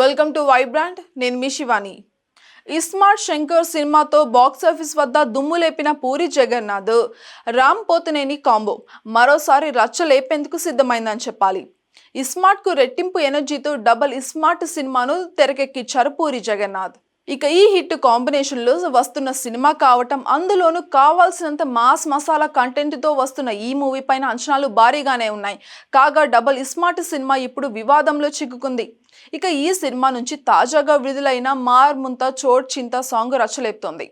Welcome to Vibrant నేను మీ శివాని. ఇస్మార్ట్ శంకర్ సినిమాతో box office వద్ద దుమ్ము లేపిన పూరి జగన్నాథ్ రామ్ పోతనేని కాంబో మరోసారి రచ్చ లేపేందుకు సిద్ధమైందని చెప్పాలి. ఇస్మార్ట్కు రెట్టింపు ఎనర్జీతో డబల్ ఇస్మార్ట్ సినిమాను తెరకెక్కించారు పూరి జగన్నాథ్. ఇక ఈ హిట్ కాంబినేషన్లో వస్తున్న సినిమా కావటం అందులోనూ కావాల్సినంత మాస్ మసాలా కంటెంట్తో వస్తున్న ఈ మూవీ పైన అంచనాలు భారీగానే ఉన్నాయి. కాగా డబల్ ఇస్మార్ట్ సినిమా ఇప్పుడు వివాదంలో చిక్కుకుంది. ఇక ఈ సినిమా నుంచి తాజాగా విడుదలైన మార్ ముంత చోట్ చింత సాంగ్ రచలేపుతోంది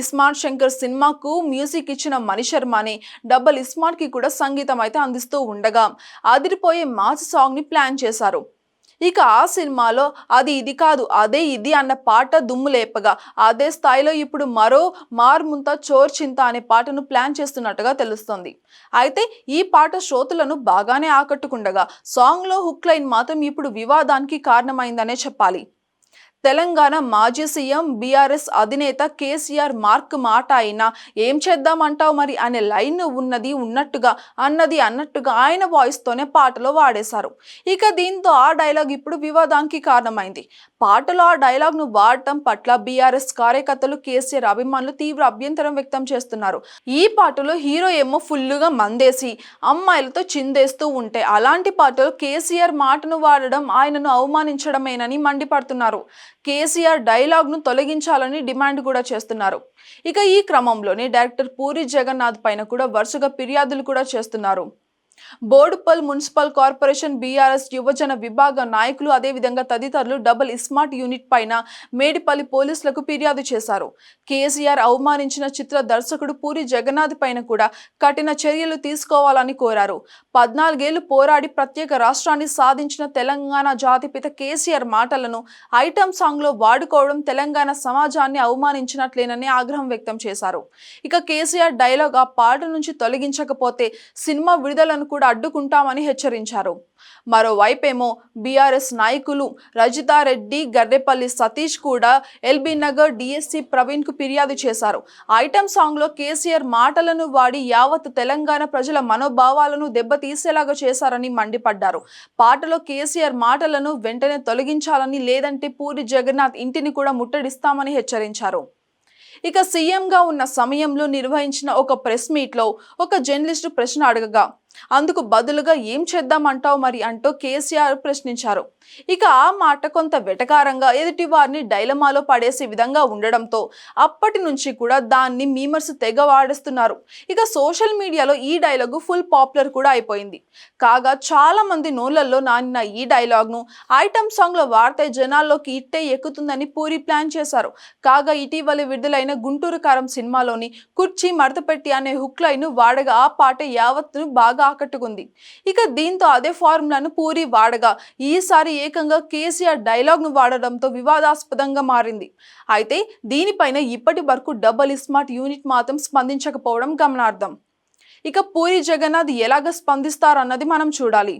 ఇస్మార్ట్ శంకర్ సినిమాకు మ్యూజిక్ ఇచ్చిన మణి శర్మని డబల్ ఇస్మార్ట్కి కూడా సంగీతం అయితే అందిస్తూ ఉండగా అదిరిపోయే మాస్ సాంగ్ని ప్లాన్ చేశారు. ఇక ఆ సినిమాలో అది ఇది కాదు అదే ఇది అన్న పాట దుమ్ము లేపగా అదే స్థాయిలో ఇప్పుడు మరో మార్ముంత చోర్ చింత అనే పాటను ప్లాన్ చేస్తున్నట్టుగా తెలుస్తోంది. అయితే ఈ పాట శ్రోతలను బాగానే ఆకట్టుకుండగా సాంగ్లో హుక్ లైన్ మాత్రం ఇప్పుడు వివాదానికి కారణమైందనే చెప్పాలి. తెలంగాణ మాజీ సీఎం బీఆర్ఎస్ అధినేత కేసీఆర్ మార్క్ మాట అయినా ఏం చేద్దామంటావు మరి అనే లైన్ ఉన్నది ఉన్నట్టుగా అన్నది అన్నట్టుగా ఆయన వాయిస్తోనే పాటలో వాడేశారు. ఇక దీంతో ఆ డైలాగ్ ఇప్పుడు వివాదానికి కారణమైంది. పాటలో ఆ డైలాగ్ను వాడటం పట్ల బీఆర్ఎస్ కార్యకర్తలు కేసీఆర్ అభిమానులు తీవ్ర అభ్యంతరం వ్యక్తం చేస్తున్నారు. ఈ పాటలో హీరో ఏమో ఫుల్లుగా మందేసి అమ్మాయిలతో చిందేస్తూ ఉంటే అలాంటి పాటలో కేసీఆర్ మాటను వాడడం ఆయనను అవమానించడమేనని మండిపడుతున్నారు. కేసీఆర్ డైలాగ్ను తొలగించాలని డిమాండ్ కూడా చేస్తున్నారు. ఇక ఈ క్రమంలోనే డైరెక్టర్ పూరి జగన్నాథ్ పైన కూడా వరుసగా ఫిర్యాదులు కూడా చేస్తున్నారు. బోడుపల్ మున్సిపల్ కార్పొరేషన్ బీఆర్ఎస్ యువజన విభాగ నాయకులు అదేవిధంగా తదితరులు డబుల్ ఇస్మార్ట్ యూనిట్ పైన మేడిపల్లి పోలీసులకు ఫిర్యాదు చేశారు. కేసీఆర్ అవమానించిన చిత్ర దర్శకుడు పూరి జగన్నాథ్ పైన కూడా కఠిన చర్యలు తీసుకోవాలని కోరారు. పద్నాలుగేళ్ళు పోరాడి ప్రత్యేక రాష్ట్రాన్ని సాధించిన తెలంగాణ జాతిపిత కేసీఆర్ మాటలను ఐటమ్ సాంగ్లో వాడుకోవడం తెలంగాణ సమాజాన్ని అవమానించినట్లేనని ఆగ్రహం వ్యక్తం చేశారు. ఇక కేసీఆర్ డైలాగ్ ఆ పాట నుంచి తొలగించకపోతే సినిమా విడుదలను కూడా అడ్డుకుంటామని హెచ్చరించారు. మరోవైపేమో బీఆర్ఎస్ నాయకులు రజితారెడ్డి గర్రెపల్లి సతీష్ కూడా ఎల్బీ నగర్ డిఎస్సి ప్రవీణ్కు ఫిర్యాదు చేశారు. ఐటమ్ సాంగ్లో కేసీఆర్ మాటలను వాడి యావత్ తెలంగాణ ప్రజల మనోభావాలను దెబ్బతీసేలాగా చేశారని మండిపడ్డారు. పాటలో కేసీఆర్ మాటలను వెంటనే తొలగించాలని లేదంటే పూరి జగన్నాథ్ ఇంటిని కూడా ముట్టడిస్తామని హెచ్చరించారు. ఇక సీఎంగా ఉన్న సమయంలో నిర్వహించిన ఒక ప్రెస్ మీట్లో ఒక జర్నలిస్టు ప్రశ్న అడగగా అందుకు బదులుగా ఏం చేద్దామంటావు మరి? అంటూ కేసీఆర్ ప్రశ్నించారు. ఇక ఆ మాట కొంత వెటకారంగా ఎదుటి వారిని డైలమాలో పడేసే విధంగా ఉండడంతో అప్పటి నుంచి కూడా దాన్ని మీమర్స్ తెగ వాడేస్తున్నారు. ఇక సోషల్ మీడియాలో ఈ డైలాగు ఫుల్ పాపులర్ కూడా అయిపోయింది. కాగా చాలా మంది నోళ్ళలో నానిన ఈ డైలాగ్ను ఐటమ్ సాంగ్లో వాడితే జనాల్లోకి ఇట్టే ఎక్కుతుందని పూరి ప్లాన్ చేశారు. కాగా ఇటీవల విడుదలైన గుంటూరు కారం సినిమాలోని కుర్చీ మడతపెట్టి అనే హుక్ లైన్ వాడగా ఆ పాట యావత్తును బాగా ఆకట్టుకుంది. ఇక దీంతో అదే ఫార్ములాను పూరి వాడగా ఈసారి ఏకంగా కేసీఆర్ డైలాగ్ను వాడడంతో వివాదాస్పదంగా మారింది. అయితే దీనిపైన ఇప్పటి వరకు డబల్ ఇస్మార్ట్ యూనిట్ మాత్రం స్పందించకపోవడం గమనార్థం ఇక పూరి జగన్నాథ్ ఎలాగ స్పందిస్తారన్నది మనం చూడాలి.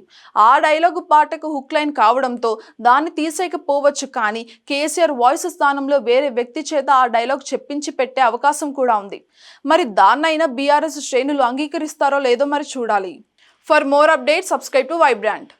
ఆ డైలాగు పాటకు హుక్ లైన్ కావడంతో దాన్ని తీసేయకపోవచ్చు కానీ కేసీఆర్ వాయిస్ స్థానంలో వేరే వ్యక్తి చేత ఆ డైలాగ్ చెప్పించి పెట్టే అవకాశం కూడా ఉంది. మరి దాన్నైనా బీఆర్ఎస్ శ్రేణులు అంగీకరిస్తారో లేదో మరి చూడాలి. For more update subscribe to vibrant